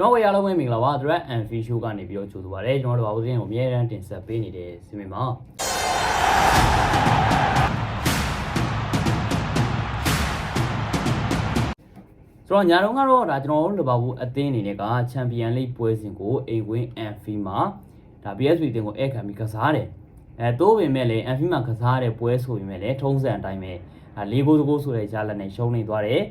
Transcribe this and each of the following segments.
ကျွန်တော်ဝေအားလုံးပဲမင်္ဂလာပါ Thread and Fish Show ကနေပြီးတော့ကြိုဆိုပါရစေကျွန်တော်တို့ဘာလို့စင်းကိုအများအားတင်ဆက်ပေးနေတဲ့စီမံပါဆိုတော့ညာတော့ကတော့ဒါကျွန်တော်တို့လဘာဘူးအသင်းအနေနဲ့ကချန်ပီယံလိပွဲစဉ်ကိုအိမ်ဝင်း MV မှာဒါ PSV တင်ကိုဧည့်ခံပြီးကစားတယ်အဲတိုးပေမဲ့လည်း MV မှာကစားတဲ့ပွဲဆိုပေမဲ့လည်းထုံးစံအတိုင်းပဲဒါ၄ဂိုးသကိုးဆိုတဲ့ရလက်နဲ့ရှုံးနေသွားတယ်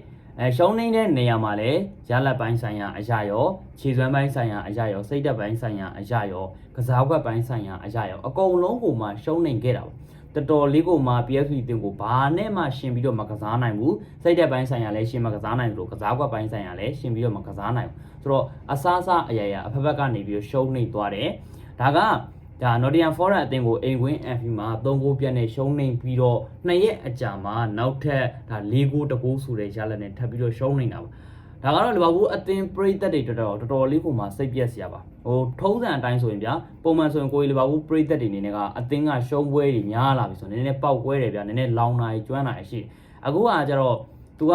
အဲရှုံးနေတဲ့နေရာမှာလည်းရလက်ပိုင်းဆိုင်ရာအရာရောခြေစွမ်းပိုင်းဆိုင်ရာအရာရောစိတ်သက်ပိုင်းဆိုင်ရာအရာရောကစားကွက်ပိုင်းဆိုင်ရာအရာရောအကုန်လုံးကိုမှရှုံးနေခဲ့တာပေါ့တော်တော်လေးကိုမှ PSV တင်ကိုဘာနဲ့မှရှင်ပြီးတော့မကစားနိုင်ဘူးစိတ်သက်ပိုင်းဆိုင်ရာလည်းရှင်မကစားနိုင်ဘူးလို့ကစားကွက်ပိုင်းဆိုင်ရာလည်းရှင်ပြီးတော့မကစားနိုင်ဘူးဆိုတော့အစားအစာအရာရာအဖက်ဖက်ကနေပြီးတော့ရှုံးနေသွားတယ်ဒါက ဒါ Nottingham Forest အသင်းကိုအိမ်ဝင် FP မှာ3ဂိုးပြတ်နဲ့ရှုံးနေပြီးတော့နှစ်ရက်အကြာမှာနောက်ထပ်ဒါ4ဂိုးတဂိုးဆိုတဲ့ရလဒ်နဲ့ထပ်ပြီးတော့ရှုံးနေတာပါဒါကတော့လီဗာပူးအသင်းပရိသတ်တွေတော်တော်တော်တော်လေးကိုမှစိတ်ပြက်စရာပါဟိုထုံးစံအတိုင်းဆိုရင်ဗျာပုံမှန်ဆိုရင်ကိုယ်လီဗာပူးပရိသတ်တွေအနေနဲ့ကအသင်းကရှုံးပွဲတွေများလာပြီဆိုရင်နည်းနည်းပောက်ပွဲတယ်ဗျာနည်းနည်းလောင်လာကျွမ်းလာရရှိအခုကကျတော့ तू က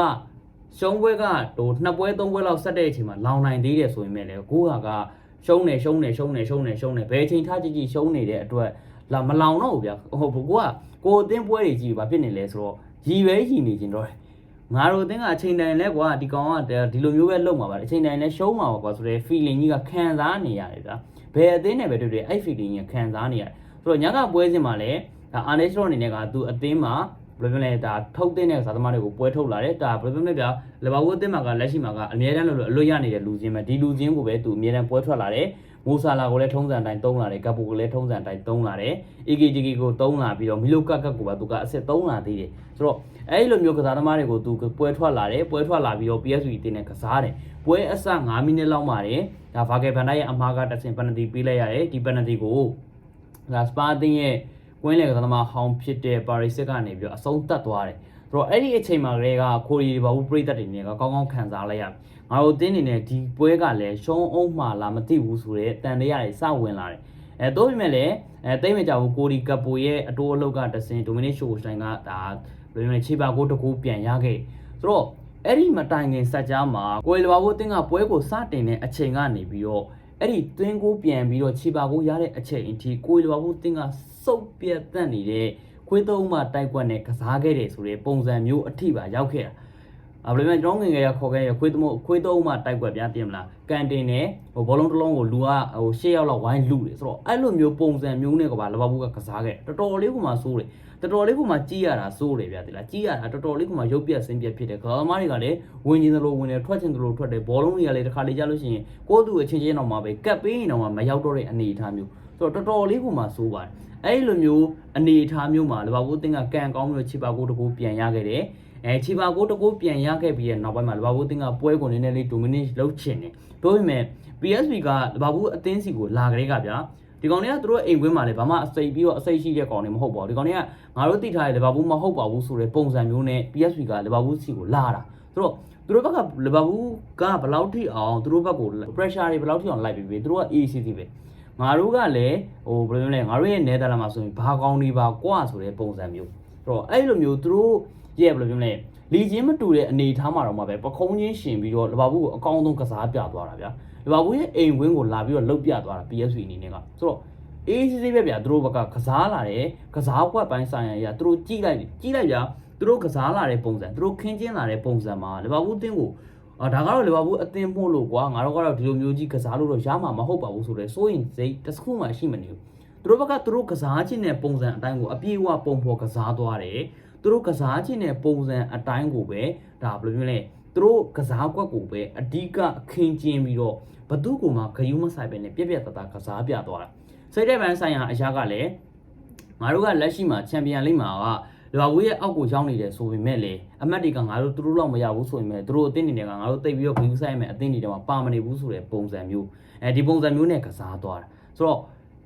ရှုံးပွဲကဟိုနှစ်ပွဲသုံးပွဲလောက်ဆက်တဲ့အချိန်မှာလောင်နိုင်သေးတယ်ဆိုရင်မဲ့လေကိုကက ရှုံးနေရှုံးနေရှုံးနေရှုံးနေရှုံးနေဘယ်အချိန်ထားကြည့်ကြည့်ရှုံးနေတဲ့အတွက်လာမလောင်တော့ဘူးဗျာဟိုကိုကကိုအသင်းပွဲတွေကြည့်ပါဖြစ်နေလဲဆိုတော့ရီပဲရီနေခြင်းတော့ငါတို့အသင်းကအချိန်တိုင်းလဲကွာဒီကောင်ကဒီလိုမျိုးပဲလုပ်မှာပါအချိန်တိုင်းလဲရှုံးမှာပါကွာဆိုတော့ feeling ကြီးကခံစားနေရတယ်ဗျာဘယ်အသင်းနဲ့ပဲတွေ့တွေ့အဲ့ feeling ကြီးကခံစားနေရတယ်ဆိုတော့ညကပွဲစဉ်မှာလဲဒါ Arnest အနေနဲ့ကသူအသင်းမှာ ဘယ်လိုပြောလဲဒါထုတ်တဲ့နဲ့ဇာသမားတွေကိုပွဲထုတ်လာတယ်ဒါဘယ်လိုပြောမလဲဗျာလဘာဝအသင်းမှာကလက်ရှိမှာကအများတန်းလို့အလွတ်ရနေတဲ့လူချင်းပဲဒီလူချင်းကိုပဲသူအများတန်းပွဲထွက်လာတယ်မိုဆာလာကိုလည်းထုံးစံတိုင်းသုံးလာတယ်ကပ်ပူကိုလည်းထုံးစံတိုင်းသုံးလာတယ် EKGK ကိုသုံးလာပြီးတော့မီလိုကတ်ကတ်ကိုပါသူကအစ်စ်သုံးလာသေးတယ်ဆိုတော့အဲ့လိုမျိုးကစားသမားတွေကိုသူပွဲထွက်လာတယ်ပွဲထွက်လာပြီးတော့ PSV တင်းနဲ့ကစားတယ်ပွဲအစ9မိနစ်လောက်မှာတယ်ဒါဗာဂယ်ဗန်ဒိုက်ရဲ့အမှားကတစ်ဆင့်ပယ်နတီပေးလိုက်ရတယ်ဒီပယ်နတီကိုဒါစပါတင်းရဲ့ ကွင်းလေကစားသမားဟောင်းဖြစ်တဲ့ပါရီစစ်ကနေပြီးတော့အဆုံးသတ်သွားတယ်ဆိုတော့အဲ့ဒီအချိန်မှာကလေးကခိုရီဘာဘူးပရိသတ်တွေနဲ့ကကောင်းကောင်းခံစားလိုက်ရငါတို့တင်းနေနဲ့ဒီပွဲကလည်းရှုံးအောင်မှလာမသိဘူးဆိုတော့တန်တရားတွေစဝင်လာတယ်အဲတော့ပြင်မဲ့လည်းအဲတိတ်မကြဘူးကိုဒီကပိုရဲ့အတိုးအလုတ်ကတဆင်ဒိုမီနီရှိုစတိုင်ကဒါဘယ်လိုလဲခြေပါကိုတကူပြန်ရခဲ့ဆိုတော့အဲ့ဒီမတိုင်ခင်ဆက်ကြားမှာကိုယ်လဘာဘိုးတင်းကပွဲကိုစတင်တဲ့အချိန်ကနေပြီးတော့အဲ့ဒီသွင်းကိုပြန်ပြီးတော့ခြေပါကိုရတဲ့အချိန်အထိကိုယ်လဘာဘိုးတင်းက စုပ်ပြတ်တက်နေတဲ့ခွေးသုံးမှတိုက်ကွက်နဲ့ကစားခဲ့တယ်ဆိုတဲ့ပုံစံမျိုးအထိပါရောက်ခဲ့တာအ ဘယ်လိုမှကျွန်တော်ငယ်ငယ်ရခေါ်ခဲ့ရခွေးသမုတ်ခွေးသုံးမှတိုက်ကွက်ပြပြင်မလားကန်တင်နဲ့ဟိုဘောလုံးတစ်လုံးကိုလူကဟိုရှေ့ရောက်လောက်ဝိုင်းလူတယ်ဆိုတော့အဲ့လိုမျိုးပုံစံမျိုးနဲ့ကပါလဘဘူးကကစားခဲ့တော်တော်လေးကမှစိုးတယ်တော်တော်လေးကမှကြီးရတာစိုးတယ်ဗျာဒီလားကြီးရတာတော်တော်လေးကမှရုပ်ပြက်ဆင်းပြက်ဖြစ်တယ်ကမားတွေကလည်းဝင်ကျင်သလိုဝင်တယ်ထွက်ကျင်သလိုထွက်တယ်ဘောလုံးတွေကလည်းတစ်ခါလေကြာလို့ရှိရင်ကိုယ့်သူအချင်းချင်းတော့မှပဲကတ်ပေးရင်တော့မှမရောက်တော့တဲ့အနေအထားမျိုးဆိုတော့တော်တော်လေးကမှစိုးပါတယ်အဲ့လိုမျိုးအနေအထားမျိုးမှာလဘဘူးတင်းကကန်ကောင်းမျိုးချစ်ပါကိုတကူပြန်ရခဲ့တယ် အဲချီပါကိုတကိုးပြန်ရခဲ့ပြီးရဲ့နောက်ပိုင်းမှာလဘာဘူးအသင်းကပွဲကိုနည်းနည်းလေး dominate လုပ်ချင်တယ်။ပြောပေမဲ့ PSV ကလဘာဘူးအသင်းစီကိုလာကြတဲ့ကဗျာဒီကောင်တွေကသူတို့အိမ်ကွင်းမှာလည်းဘာမှအစိပ်ပြီးတော့အစိပ်ရှိတဲ့ကောင်တွေမဟုတ်ပါဘူးဒီကောင်တွေကငါတို့သိထားတဲ့လဘာဘူးမဟုတ်ပါဘူးဆိုတဲ့ပုံစံမျိုးနဲ့ PSV ကလဘာဘူးစီကိုလာတာသူတို့သူတို့ဘက်ကလဘာဘူးကဘယ်လောက်ထိအောင်သူတို့ဘက်ကို pressure တွေဘယ်လောက်ထိအောင်လိုက်ပြီးပြီသူတို့က ACC ပဲငါတို့ကလည်းဟိုဘယ်လိုလဲငါတို့ရဲ့နယ်သာလန်မှာဆိုရင်ဘာကောင်းနေပါကွာဆိုတဲ့ပုံစံမျိုးအဲ့တော့အဲ့လိုမျိုးသူတို့ ရဲ့ဘယ်လိုပြောမလဲလီချင်းမတူတဲ့အနေအထားမှာတော့မှပဲပခုံးချင်းရှင်ပြီးတော့လဘာဘူးကိုအကောင်းဆုံးကစားပြသွားတာဗျာလဘာဘူးရဲ့အိမ်ဝင်းကိုလာပြီးတော့လှုပ်ပြသွားတာ PSV အနေနဲ့ကဆိုတော့အေးစစ်စစ်ပဲဗျာသူတို့ဘက်ကကစားလာတယ်ကစားကွက်ပိုင်းဆိုင်ရာသူတို့ကြည့်လိုက်ကြည့်လိုက်ဗျာသူတို့ကစားလာတဲ့ပုံစံသူတို့ခင်းကျင်းလာတဲ့ပုံစံမှာလဘာဘူးတင်းကိုအာဒါကတော့လီဗာပူးအသင်းပို့လို့ကွာငါတို့ကတော့ဒီလိုမျိုးကြီးကစားလို့တော့ရမှာမဟုတ်ပါဘူးဆိုတော့စိုးရင်စိတ်တစ်ခုမှရှိမနေဘူးသူတို့ဘက်ကသူတို့ကစားခြင်းတဲ့ပုံစံအတိုင်းကိုအပြည့်အဝပုံဖော်ကစားသွားတယ် သူတို့ကစားခြင်းတဲ့ပုံစံအတိုင်းကိုပဲဒါဘယ်လိုမျိုးလဲသူတို့ကစားကွက်ကိုပဲအဓိကအခင်းကျင်းပြီးတော့ဘသူ့ကိုမှဂယုမဆိုင်ပဲနဲ့ပြက်ပြက်တသားကစားပြသွားတာစိတ်တဲ့ပန်းဆိုင်ရာအရာကလည်းငါတို့ကလက်ရှိမှာချန်ပီယံလိမ့်မှာကလဘာဝေးရဲ့အောက်ကိုရောက်နေတယ်ဆိုပေမဲ့လေအမတ်တွေကငါတို့သူတို့တော့မရဘူးဆိုရင်မဲ့သူတို့အသင်းနေတွေကငါတို့တိတ်ပြီးတော့ဂယူဆိုင်မဲ့အသင်းတွေတော့ပါမနေဘူးဆိုတဲ့ပုံစံမျိုးအဲဒီပုံစံမျိုးနဲ့ကစားသွားတာဆိုတော့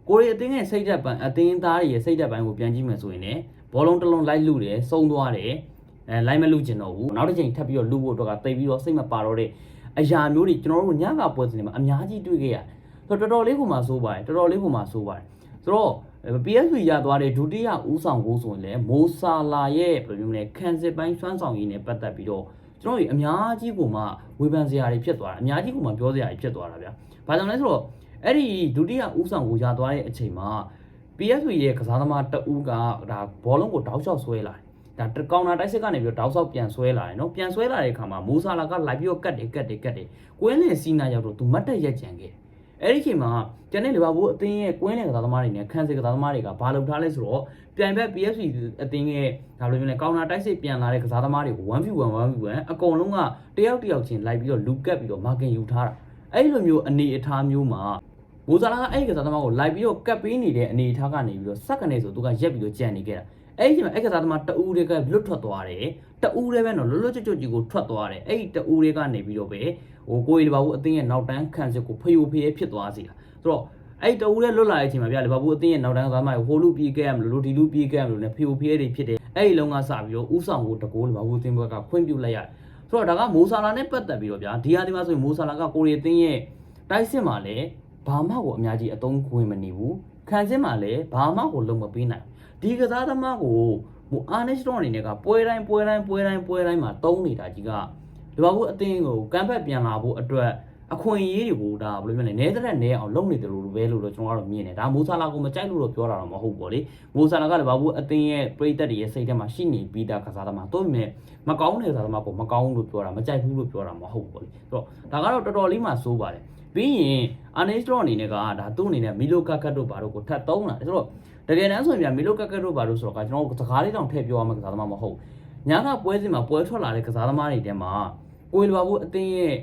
ကိုရီအသင်းရဲ့စိတ်သက်ပံအသင်းသားတွေရဲ့စိတ်သက်ပံကိုပြန်ကြည့်မယ်ဆိုရင်လည်း ဘောလုံးတစ်လုံးလိုက်လူတယ်စုံသွားတယ်အဲလိုက်မလူကျင်တော့ဘူးနောက်တစ်ချိန်ထပ်ပြီးတော့လူဖို့အတွက်ကတိတ်ပြီးတော့စိတ်မပါတော့တဲ့အရာမျိုးတွေကျွန်တော်တို့ညကပွဲစဉ်တွေမှာအများကြီးတွေ့ခဲ့ရတယ်ဆိုတော့တော်တော်လေးကိုမှစိုးပါတယ်တော်တော်လေးကိုမှစိုးပါတယ်ဆိုတော့ PSV ရသွားတဲ့ဒုတိယဦးဆောင်ကိုဆိုရင်လည်းမိုဆာလာရဲ့ဘယ်လိုမျိုးလဲခံစစ်ပိုင်းစွမ်းဆောင်ရည်နဲ့ပတ်သက်ပြီးတော့ကျွန်တော်တို့အများကြီးကိုမှဝေဖန်စရာတွေဖြစ်သွားတာအများကြီးကိုမှပြောစရာတွေဖြစ်သွားတာဗျာဘာကြောင့်လဲဆိုတော့အဲ့ဒီဒုတိယဦးဆောင်ကိုရသွားတဲ့အချိန်မှာ PSV ရဲ့ကစားသမားတဦးကဒါဘောလုံးကိုတောက်လျှောက်ဆွဲလာတယ်ဒါကောင်နာတိုက်စစ်ကနေပြီးတော့တောက်လျှောက်ပြန်ဆွဲလာတယ်နော်ပြန်ဆွဲလာတဲ့အခါမှာမိုးဆာလာကလိုက်ပြီးတော့ကတ်တယ်ကတ်တယ်ကတ်တယ်ကွင်းလင်စီနာရောက်တော့သူမတ်တက်ရက်ကြံခဲ့တယ်အဲ့ဒီချိန်မှာကျန်တဲ့လီဗာပူးအသင်းရဲ့ကွင်းလင်ကစားသမားတွေနဲ့ခန်းစီကစားသမားတွေကဘာလုပ်ထားလဲဆိုတော့ပြိုင်ဘက် PSV အသင်းရဲ့ဒါလိုမျိုးလဲကောင်နာတိုက်စစ်ပြန်လာတဲ့ကစားသမားတွေကို 1v1 1v1 အကုန်လုံးကတယောက်တယောက်ချင်းလိုက်ပြီးတော့လူကတ်ပြီးတော့မာကင်ယူထားတာအဲ့ဒီလိုမျိုးအနေအထားမျိုးမှာ မိုးဆာလာကအဲ့ဒီကစားသမားကိုလိုက်ပြီးတော့ကတ်ပေးနေတဲ့အနေအထားကနေပြီးတော့စက္ကနေဆိုသူကရက်ပြီးတော့ကြံနေခဲ့တာအဲ့ဒီချိန်မှာအဲ့ကစားသမားတအူးတွေကလွတ်ထွက်သွားတယ်တအူးတွေပဲနော်လွတ်လွတ်ကျွတ်ကျွတ်ကြီးကိုထွက်သွားတယ်အဲ့ဒီတအူးတွေကနေပြီးတော့ပဲဟိုကိုယ်လီဗာပူးအသင်းရဲ့နောက်တန်းခံစစ်ကိုဖယိုဖယဲဖြစ်သွားစေတာဆိုတော့အဲ့ဒီတအူးတွေလွတ်လာတဲ့အချိန်မှာဗျာလီဗာပူးအသင်းရဲ့နောက်တန်းကစားသမားကိုဟိုလူပြေးခဲ့ရမလို့ဒီလူပြေးခဲ့ရမလို့ねဖယိုဖယဲတွေဖြစ်တယ်အဲ့ဒီလုံးကစပြီးတော့ဥဆောင်ကိုတကိုးလီဗာပူးအသင်းဘက်ကခွင့်ပြုလိုက်ရတယ်ဆိုတော့ဒါကမိုးဆာလာနဲ့ပတ်သက်ပြီးတော့ဗျာဒီဟာဒီမှာဆိုရင်မိုးဆာလာကကိုရီအသင်းရဲ့တိုက်စစ်မှာလည်း ဘာမှကိုအများကြီးအသုံးဝင်မနေဘူးခံစစ်မှာလည်းဘာမှကိုလုံမပေးနိုင်ဒီကစားသမားကိုဟိုအာနစ်စတော့အနေနဲ့ကပွဲတိုင်းပွဲတိုင်းပွဲတိုင်းပွဲတိုင်းမှာတုံးနေတာကြီးကဒီဘာဘူးအသင်းကိုကမ်ဘက်ပြန်လာဖို့အတွက်အခွင့်အရေးတွေကိုဒါဘယ်လိုမျိုးလဲနဲတဲ့နဲအောင်လုပ်နေတယ်လို့ပဲလို့တော့ကျွန်တော်ကတော့မြင်တယ်ဒါမိုးဆာလာကိုမကြိုက်လို့တော့ပြောတာတော့မဟုတ်ဘူးလေမိုးဆာလာကလည်းဘာဘူးအသင်းရဲ့ပရိသတ်တွေရဲ့စိတ်ထဲမှာရှိနေပြီးသားကစားသမားတို့ပေမဲ့မကောင်းတဲ့ကစားသမားကိုမကောင်းလို့ပြောတာမကြိုက်ဘူးလို့ပြောတာမဟုတ်ဘူးလေဆိုတော့ဒါကတော့တော်တော်လေးမှစိုးပါတယ် ပြီးရင်အာနေစတော့အနေနဲ့ကဒါသူ့အနေနဲ့မီလိုကကတ်တို့ဘာတို့ကိုထပ်သုံးလာဆိုတော့တကယ်တမ်းဆိုရင်ပြမီလိုကကတ်တို့ဘာတို့ဆိုတော့ကကျွန်တော်တို့စကားလေးတောင်ထည့်ပြောရမှာကစားသမားမဟုတ်ညကပွဲစဉ်မှာပွဲထွက်လာတဲ့ကစားသမားတွေတဲမှာကိုယ်လိုပါဘူးအတင်းရဲ့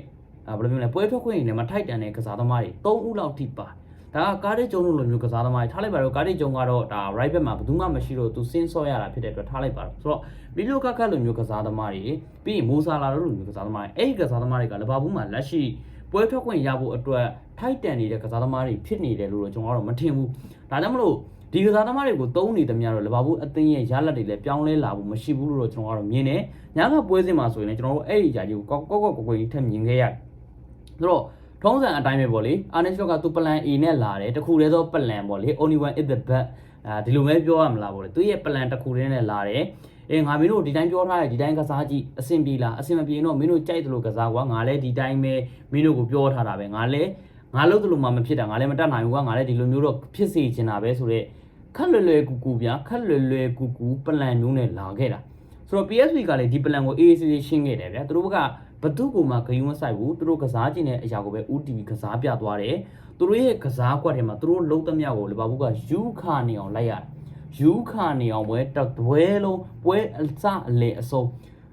ဘယ်လိုမျိုးလဲပွဲထွက်ခွင့်နေမှာထိုက်တန်တဲ့ကစားသမားတွေ၃ဦးလောက်ထိပါဒါကကားတဲ့ကျုံလို့လိုမျိုးကစားသမားတွေထားလိုက်ပါတော့ကားတဲ့ကျုံကတော့ဒါ right back မှာဘယ်သူမှမရှိတော့သူစင်းဆော့ရတာဖြစ်တဲ့အတွက်ထားလိုက်ပါတော့ဆိုတော့မီလိုကကတ်လိုမျိုးကစားသမားတွေပြီးရင်မိုဆာလာလိုမျိုးကစားသမားတွေအဲ့ဒီကစားသမားတွေကလဘာဘူးမှာလက်ရှိ ပွဲထွက်ခွင့်ရဖို့အတွက်ထိုက်တန်နေတဲ့ကစားသမားတွေဖြစ်နေတယ်လို့တော့ကျွန်တော်ကတော့မထင်ဘူး။ဒါကြောင့်မလို့ဒီကစားသမားတွေကိုတုံးနေသမျှတော့လဘာဘူးအသင်းရဲ့ရလက်တွေလည်းပြောင်းလဲလာဖို့မရှိဘူးလို့တော့ကျွန်တော်ကတော့မြင်တယ်။ညကပွဲစဉ်မှာဆိုရင်လည်းကျွန်တော်တို့အဲ့ဒီຢာကြီးကိုကောက်ကောက်ကောက်ကွယ်ကြီးထပ်မြင်ခဲ့ရတယ်။ဆိုတော့ထုံးစံအတိုင်းပဲပေါ့လေ။ Arnest Slot ကသူ plan A နဲ့လာတယ်။တခုတည်းသော plan ပေါ့လေ only one is the best အဲဒီလိုပဲပြောရမလားပေါ့လေ။သူရဲ့ plan တစ်ခုတည်းနဲ့လာတယ်။ အေးငါမင်းတို့ဒီတိုင်းပြောထားတယ်ဒီတိုင်းကစားကြည့်အဆင်ပြေလားအဆင်မပြေတော့မင်းတို့ကြိုက်တယ်လို့ကစားကွာငါလည်းဒီတိုင်းပဲမင်းတို့ကိုပြောထားတာပဲငါလည်းငါလို့တယ်လို့မှမဖြစ်တာငါလည်းမတတ်နိုင်ဘူးကွာငါလည်းဒီလိုမျိုးတော့ဖြစ်စေချင်တာပဲဆိုတော့ခက်လွယ်လွယ်ကူကူဗျာခက်လွယ်လွယ်ကူကူပလန်မျိုးနဲ့လာခဲ့တာဆိုတော့ PSV ကလည်းဒီပလန်ကို AAC ရှင်းခဲ့တယ်ဗျာသူတို့ကဘသူ့ကိုမှဂယုံမဆိုင်ဘူးသူတို့ကစားကျင်တဲ့အရာကိုပဲ UTV ကစားပြသွားတယ်သူတို့ရဲ့ကစားကွက်ထဲမှာသူတို့လုံးသမျှကိုလီဗာပူးကယူခါနေအောင်လိုက်ရတယ် ယူခါနေအောင်ပွဲတပွဲလုံးပွဲအစအလေအဆုံး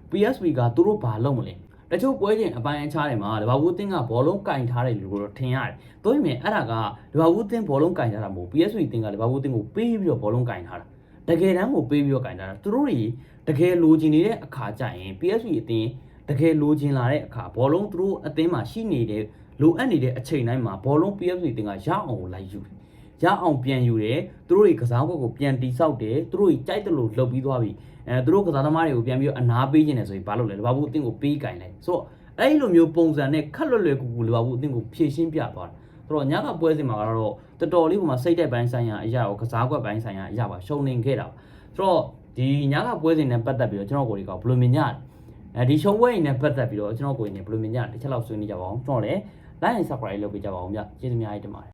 PSV ကသူတို့ဘာလုပ်မလဲတချို့ပွဲချင်းအပိုင်းအခြားတွေမှာလီဗာပူးတင်းကဘောလုံးကင်ထားတယ်လို့တော့ထင်ရတယ်။သို့ပေမဲ့အဲ့ဒါကလီဗာပူးတင်းဘောလုံးကင်ထားတာမဟုတ် PSV တင်းကလီဗာပူးတင်းကိုပေးပြီးတော့ဘောလုံးကင်ထားတာ။တကယ်တမ်းကိုပေးပြီးတော့ကင်ထားတာသူတို့တွေတကယ်လိုချင်နေတဲ့အခါကျရင် PSV အတင်းတကယ်လိုချင်လာတဲ့အခါဘောလုံးသူတို့အတင်းမှာရှိနေတဲ့လိုအပ်နေတဲ့အချိန်တိုင်းမှာဘောလုံး PSV တင်းကရအောင်ကိုလိုက်ယူတယ်။ ရအောင်ပြန်ယူတယ်သူတို့တွေကစားကွက်ကိုပြန်တိဆောက်တယ်သူတို့ကြီးကြိုက်တယ်လို့လှုပ်ပြီးသွားပြီအဲသူတို့ကစားသမားတွေကိုပြန်ပြီးတော့အနာပေးခြင်းတယ်ဆိုရင်ဘာလုပ်လဲလီဗာပူးအသင်းကိုပေးကင်လိုက်ဆိုတော့အဲ့လိုမျိုးပုံစံနဲ့ခက်လွယ်လွယ်ကူကူလီဗာပူးအသင်းကိုဖြည့်ရှင်းပြသွားတာဆိုတော့ညကပွဲစဉ်မှာကတော့တော်တော်လေးပုံမှာစိတ်တက်ပိုင်းဆိုင်ရာအရာကိုကစားကွက်ပိုင်းဆိုင်ရာအရာပါရှုံနေခဲ့တာပါဆိုတော့ဒီညကပွဲစဉ်နဲ့ပတ်သက်ပြီးတော့ကျွန်တော်ကိုယ်တွေကဘယ်လိုမြင်ကြလဲအဲဒီရှုံးပွဲရင်နဲ့ပတ်သက်ပြီးတော့ကျွန်တော်ကိုယ်တွေဘယ်လိုမြင်ကြလဲတစ်ချက်လောက်ဆွေးနွေးကြပါအောင်ကျွန်တော်လည်း like and subscribe လုပ်ပေးကြပါအောင်ဗျကျေးဇူးများကြီးတင်ပါတယ်